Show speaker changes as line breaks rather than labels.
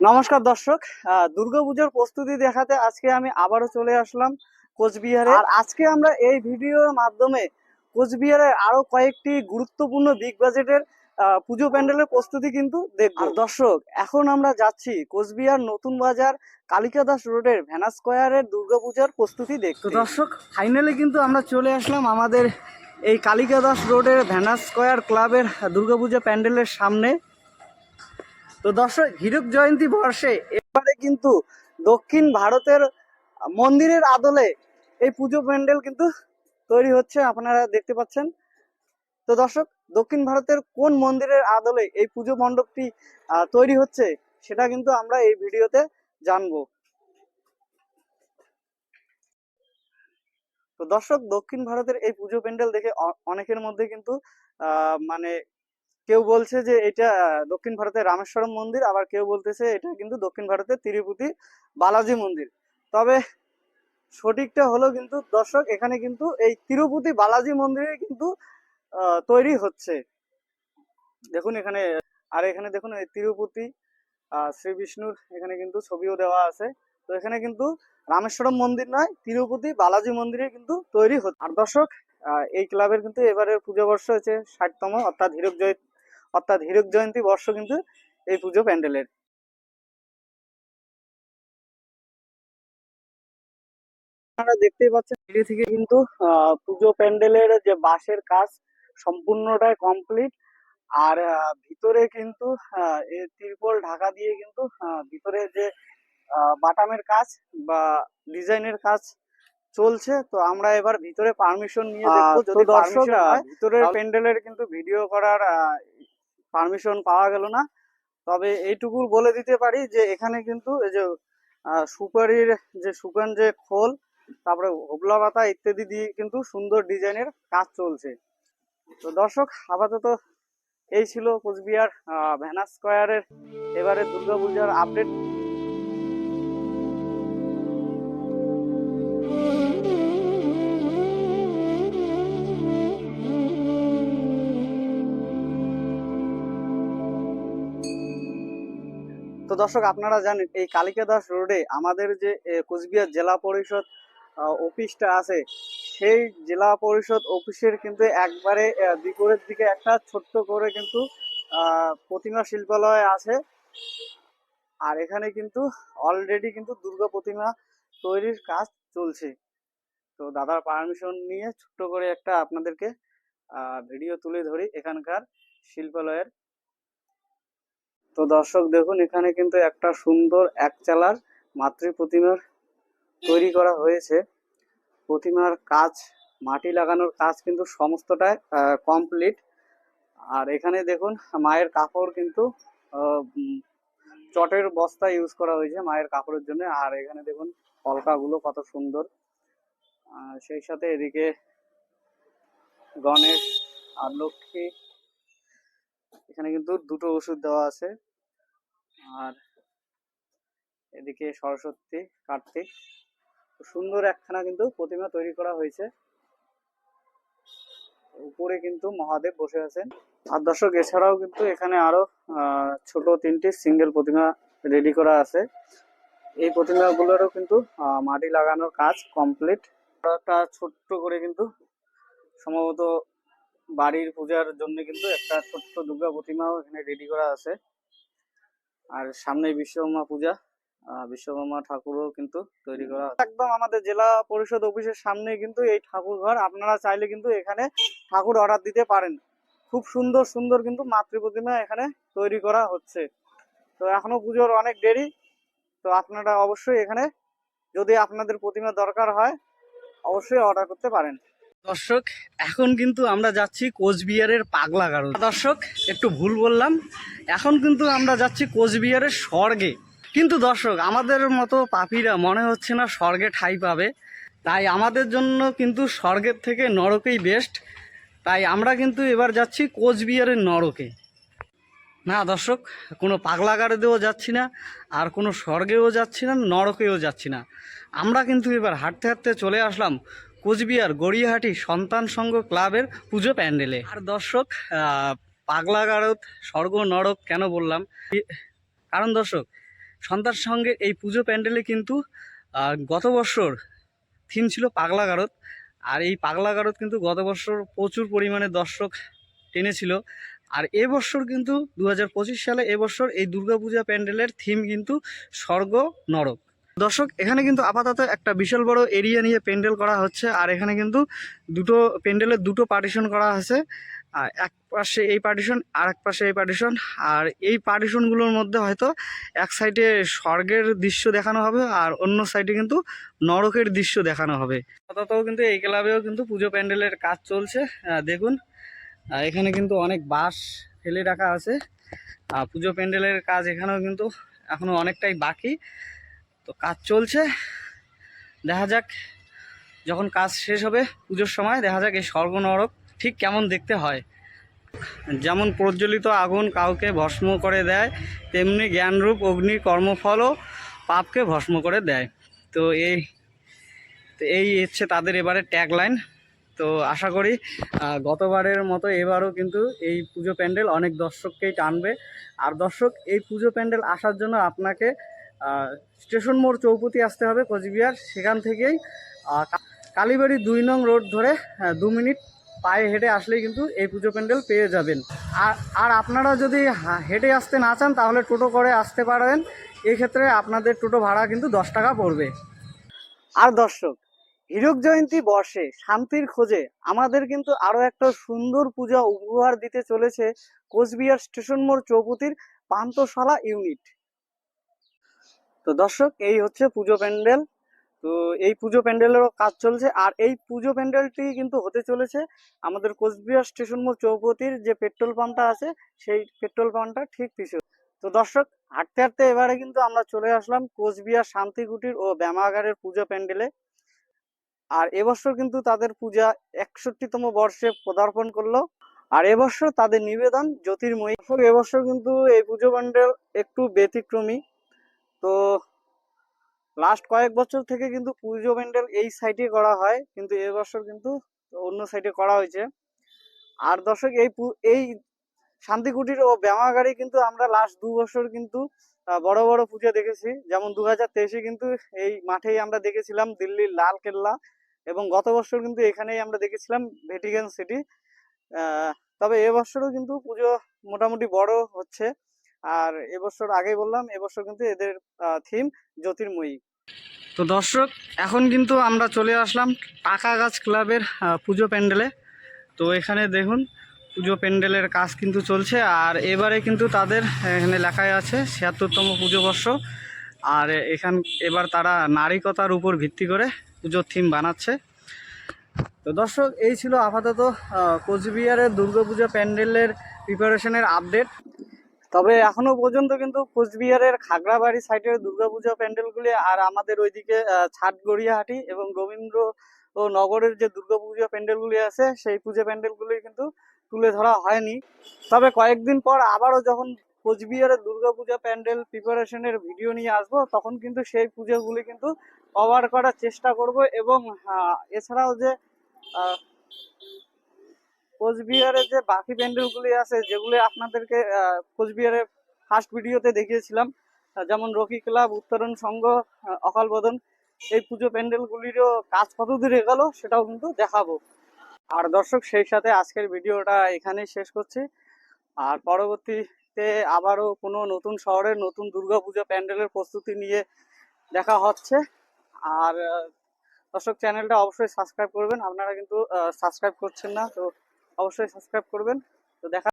নমস্কার দর্শক দুর্গাপূজার প্রস্তুতি দেখাতে আজকে আমি আবারও চলে আসলাম কোচবিহারে। আর আজকে আমরা এই ভিডিওর মাধ্যমে কোচবিহারের আরও কয়েকটি গুরুত্বপূর্ণ বিগ বাজেটের পুজো প্যান্ডেলের প্রস্তুতি কিন্তু দেখব। দর্শক এখন আমরা যাচ্ছি কোচবিহার নতুন বাজার কালিকা দাস রোডের ভ্যানা স্কোয়ারের দুর্গাপূজার প্রস্তুতি দেখতে। দর্শক ফাইনালি কিন্তু আমরা চলে আসলাম আমাদের এই কালিকা দাস রোডের ভ্যানা স্কোয়ার ক্লাবের দুর্গাপূজা প্যান্ডেলের সামনে। তো দর্শক, হীরক জয়ন্তী বর্ষে এবারে কিন্তু দক্ষিণ ভারতের মন্দিরের আদলে এই পুজো প্যান্ডেল কিন্তু তৈরি হচ্ছে, আপনারা দেখতে পাচ্ছেন। তো দর্শক, দক্ষিণ ভারতের কোন মন্দিরের আদলে এই পুজো মণ্ডপটি তৈরি হচ্ছে সেটা কিন্তু আমরা এই ভিডিওতে জানব। তো দর্শক, দক্ষিণ ভারতের এই পুজো প্যান্ডেল দেখে অনেকের মধ্যে কিন্তু মানে কেউ বলছে যে এটা দক্ষিণ ভারতের রামেশ্বরম মন্দির, আবার কেউ বলতেছে এটা কিন্তু দক্ষিণ ভারতের তিরুপতি বালাজি মন্দির। তবে সঠিকটা হলো কিন্তু, দর্শক, এখানে কিন্তু এই তিরুপতি বালাজি মন্দিরে কিন্তু তৈরি হচ্ছে। দেখুন এখানে, আর এখানে দেখুন এই তিরুপতি শ্রী বিষ্ণুর এখানে কিন্তু ছবিও দেওয়া আছে। তো এখানে কিন্তু রামেশ্বরম মন্দির নয়, তিরুপতি বালাজি মন্দিরে কিন্তু তৈরি হচ্ছে। আর দর্শক এই ক্লাবের কিন্তু এবারের পুজো বর্ষ হচ্ছে ষাটতম, অর্থাৎ হীরক জয় অর্থাৎ হীরক জয়ন্তী বর্ষ কিন্তু এই পুজো প্যান্ডেলের। আপনারা দেখতেই পাচ্ছেন বাইরে থেকে কিন্তু পুজো প্যান্ডেলের যে বাঁশের কাজ সম্পূর্ণটাই কমপ্লিট। আর ভিতরে কিন্তু তিরপল ঢাকা দিয়ে কিন্তু ভিতরে যে বাটামের কাজ বা ডিজাইনের কাজ চলছে। তো আমরা এবার ভিতরে পারমিশন নিয়ে দেখব। যদি
দর্শক
ভিতরের প্যান্ডেলের কিন্তু ভিডিও করার পারমিশন পাওয়া গেল না। তবে এইটুকু বলে দিতে পারি যে, এখানে কিন্তু এই যে সুপারির যে, শুকান যে খোল, তারপরে হোবলা পাতা ইত্যাদি দিয়ে কিন্তু সুন্দর ডিজাইনের কাজ চলছে। তো দর্শক, আপাতত এই ছিল কোচবিহার ভ্যানা স্কোয়ারের এবারে দুর্গাপূজার আপডেট দর্শক, আপনারা জানেন, এই কালিকা দাস রোডে আমাদের যে কোচবিহার জেলা পরিষদ অফিসটা আছে, সেই জেলা পরিষদ অফিসের কিন্তু একবারে বিপরীত দিকে একটা ছোট্ট করে কিন্তু প্রতিমা শিল্পালয় আছে। আর এখানে কিন্তু অলরেডি কিন্তু দুর্গা প্রতিমা তৈরির কাজ চলছে। তো দাদার পারমিশন নিয়ে ছোট্ট করে একটা আপনাদেরকে ভিডিও তুলে ধরি এখানকার শিল্পালয়ের তো দর্শক, দেখুন, এখানে কিন্তু একটা সুন্দর একচালার মাতৃ প্রতিমার তৈরি করা হয়েছে। প্রতিমার কাজ, মাটি লাগানোর কাজ কিন্তু সমস্তটাই কমপ্লিট আর এখানে দেখুন, মায়ের কাপড় কিন্তু চটের বস্তা ইউজ করা হয়েছে মায়ের কাপড়ের জন্য। আর এখানে দেখুন কলকাগুলো কত সুন্দর। সেই সাথে এদিকে গণেশ আর লক্ষ্মী এখানে কিন্তু দুটো ওষুধ দেওয়া আছে। আর এদিকে সরস্বতী, কার্তিক। সুন্দর একখানা কিন্তু প্রতিমা তৈরি করা হয়েছে। উপরে কিন্তু মহাদেব বসে আছেন। আর দর্শক, এছাড়াও কিন্তু এখানে আরও ছোট তিনটি সিঙ্গেল প্রতিমা রেডি করা আছে। এই প্রতিমাগুলোরও কিন্তু মাটি লাগানোর কাজ কমপ্লিট। একটা ছোট্ট করে কিন্তু সম্ভবত বাড়ির পূজার জন্য কিন্তু একটা ছোট্ট দুর্গা প্রতিমাও এখানে রেডি করা আছে। আর সামনে বিশ্বকর্মা পূজা বিশ্বকর্মা ঠাকুরও কিন্তু তৈরি করা একদম আমাদের জেলা পরিষদ অফিসের সামনে কিন্তু এই ঠাকুর ঘর আপনারা চাইলে কিন্তু এখানে ঠাকুর অর্ডার দিতে পারেন। খুব সুন্দর সুন্দর কিন্তু মাতৃ প্রতিমা এখানে তৈরি করা হচ্ছে। তো এখনও পুজোর অনেক দেরি, তো আপনারা অবশ্যই এখানে যদি আপনাদের প্রতিমা দরকার হয়, অবশ্যই অর্ডার করতে পারেন। দর্শক, এখন কিন্তু আমরা যাচ্ছি কোচবিহারের পাগলা গারো দর্শক, একটু ভুল বললাম, এখন কিন্তু আমরা যাচ্ছি কোচবিহারের স্বর্গে। কিন্তু দর্শক, আমাদের মতো পাপীরা মনে হচ্ছে না স্বর্গে ঠাঁই পাবে। তাই আমাদের জন্য কিন্তু স্বর্গের থেকে নরকেই বেস্ট তাই আমরা কিন্তু এবার যাচ্ছি কোচবিহারের নরকে। না দর্শক, কোনো পাগলা গারদেও যাচ্ছি না, আর কোনো স্বর্গেও যাচ্ছি না, নরকেও যাচ্ছি না। আমরা কিন্তু এবার হাঁটতে হাঁটতে চলে আসলাম কোচবিহার গড়িয়াহাটি সন্তান সংঘ ক্লাবের পুজো প্যান্ডেলে। আর দর্শক আহ, পাগলা গারদ স্বর্গ নরক কেন বললাম? কারণ দর্শক সন্তান সঙ্গে এই পুজো প্যান্ডেলে কিন্তু গত বছর থিম ছিল পাগলা গারদ। আর এই পাগলা গারদ কিন্তু গত বছর প্রচুর পরিমাণে দর্শক টেনেছিল। আর এবছর কিন্তু দু হাজার পঁচিশ সালে এবছর এই দুর্গাপূজা প্যান্ডেলের থিম কিন্তু স্বর্গ নরক। দর্শক, এখানে কিন্তু আপাতত একটা বিশাল বড় এরিয়া নিয়ে প্যান্ডেল করা হচ্ছে, আর এখানে কিন্তু দুটো প্যান্ডেলের দুটো পার্টিশন করা আছে। আর এক পাশে এই পার্টিশন আর এক পাশে এই পার্টিশন আর এই পার্টিশনগুলোর মধ্যে হয়তো এক সাইডে স্বর্গের দৃশ্য দেখানো হবে, আর অন্য সাইডে কিন্তু নরকের দৃশ্য দেখানো হবে। আপাতত কিন্তু এই ক্লাবেও কিন্তু পুজো প্যান্ডেলের কাজ চলছে। দেখুন এখানে কিন্তু অনেক বাঁশ ফেলে রাখা আছে। পুজো প্যান্ডেলের কাজ এখানেও কিন্তু এখনও অনেকটাই বাকি। তো কাজ চলছে। দেখা যাক যখন কাজ শেষ হবে পুজোর সময়, দেখা যাক এই স্বর্গ নরক ঠিক কেমন দেখতে হয়। যেমন প্রজ্বলিত আগুন কাউকে ভস্ম করে দেয়, তেমনি জ্ঞানরূপ অগ্নির কর্মফলও পাপকে ভস্ম করে দেয়। তো এই তো এই হচ্ছে তাদের এবারে ট্যাগ লাইন তো আশা করি গতবারের মতো এবারও কিন্তু এই পুজো প্যান্ডেল অনেক দর্শককেই টানবে। আর দর্শক, এই পুজো প্যান্ডেল আসার জন্য আপনাকে স্টেশন মোড় চৌপতি আসতে হবে কোচবিহার। সেখান থেকেই কালীবাড়ি দুই নং রোড ধরে আহ, দু মিনিট পায়ে হেঁটে আসলেই কিন্তু এই পুজো প্যান্ডেল পেয়ে যাবেন। আর আর আপনারা যদি হেঁটে আসতে না চান তাহলে টোটো করে আসতে পারেন। এই ক্ষেত্রে আপনাদের টোটো ভাড়া কিন্তু দশ টাকা পড়বে। আর দর্শক হীরক জয়ন্তী বর্ষে শান্তির খোঁজে আমাদের কিন্তু আরও একটা সুন্দর পূজা উপহার দিতে চলেছে কোচবিহার স্টেশন মোড় চৌপতির পান্তশালা ইউনিট। তো দর্শক, এই হচ্ছে পুজো প্যান্ডেল। তো এই পুজো প্যান্ডেলেরও কাজ চলছে। আর এই পুজো প্যান্ডেলটি কিন্তু হতে চলেছে আমাদের কোচবিহার স্টেশন মোড় চৌপতির যে পেট্রোল পাম্পটা আছে, সেই পেট্রোল পাম্পটা ঠিক পিছু তো দর্শক, হাঁটতে হাঁটতে এবারে কিন্তু আমরা চলে আসলাম কোচবিহার শান্তিকুটির ও ব্যামাগারের পুজো প্যান্ডেলে। আর এবছর কিন্তু তাদের পূজা একষট্টিতম বর্ষে পদার্পণ করল। আর এবছর তাদের নিবেদন জ্যোতির্ময়ী। এবছর কিন্তু এই পুজো প্যান্ডেল একটু ব্যতিক্রমী। তো লাস্ট কয়েক বছর থেকে কিন্তু পুজো প্যান্ডেল এই সাইডে করা হয়, কিন্তু এবছর কিন্তু অন্য সাইডে করা হয়েছে। আর দর্শক, এই এই শান্তিকুটির ও ব্যায়ামাগারে কিন্তু আমরা লাস্ট দু বছর কিন্তু বড় বড় পুজো দেখেছি। যেমন দু হাজার তেইশে কিন্তু এই মাঠেই আমরা দেখেছিলাম দিল্লির লাল কেল্লা এবং গত বছর কিন্তু এখানেই আমরা দেখেছিলাম ভ্যাটিকান সিটি তবে এবছরও কিন্তু পুজো মোটামুটি বড় হচ্ছে। আর এবছর আগেই বললাম, এবছর কিন্তু এদের থিম জ্যোতির্ময়ী। তো দর্শক, এখন কিন্তু আমরা চলে আসলাম টাকা গাছ ক্লাবের পুজো প্যান্ডেলে। তো এখানে দেখুন, পুজো প্যান্ডেলের কাজ কিন্তু চলছে। আর এবারে কিন্তু তাদের এখানে লেখায় আছে ছিয়াত্তরতম পুজো বর্ষ। আর এখান, এবার তারা নারীকতার উপর ভিত্তি করে পুজোর থিম বানাচ্ছে। তো দর্শক, এই ছিল আপাতত কোচবিহারের দুর্গাপূজা প্যান্ডেলের প্রিপারেশনের আপডেট তবে এখনও পর্যন্ত কিন্তু কোচবিহারের খাগড়াবাড়ি সাইডের দুর্গাপূজা প্যান্ডেলগুলি আর আমাদের ওইদিকে ছাটগড়িয়াহাটি এবং রবীন্দ্র ও নগরের যে দুর্গাপূজা প্যান্ডেলগুলি আছে, সেই পূজা প্যান্ডেলগুলি কিন্তু তুলে ধরা হয়নি। তবে কয়েকদিন পর আবারও যখন কোচবিহারের দুর্গাপূজা প্যান্ডেল প্রিপারেশনের ভিডিও নিয়ে আসব, তখন কিন্তু সেই পুজোগুলি কিন্তু কভার করার চেষ্টা করব এবং এছাড়াও যে আহ, কোচবিহারের যে বাকি প্যান্ডেলগুলি আছে যেগুলি আপনাদেরকে আহ, কোচবিহারের ফার্স্ট ভিডিওতে দেখিয়েছিলাম যেমন রকি ক্লাব উত্তরণ সংঘ অকাল বোধন এই পুজো প্যান্ডেলগুলিরও কাজ কত দূরে গেল সেটাও কিন্তু দেখাবো। আর দর্শক সেই সাথে আজকের ভিডিওটা এখানেই শেষ করছি। আর পরবর্তীতে আবারও কোনো নতুন শহরের নতুন দুর্গাপূজা প্যান্ডেলের প্রস্তুতি নিয়ে দেখা হচ্ছে। আর দর্শক চ্যানেলটা অবশ্যই সাবস্ক্রাইব করবেন। আপনারা কিন্তু সাবস্ক্রাইব করছেন না তো অবশ্যই সাবস্ক্রাইব করবেন। তো দেখা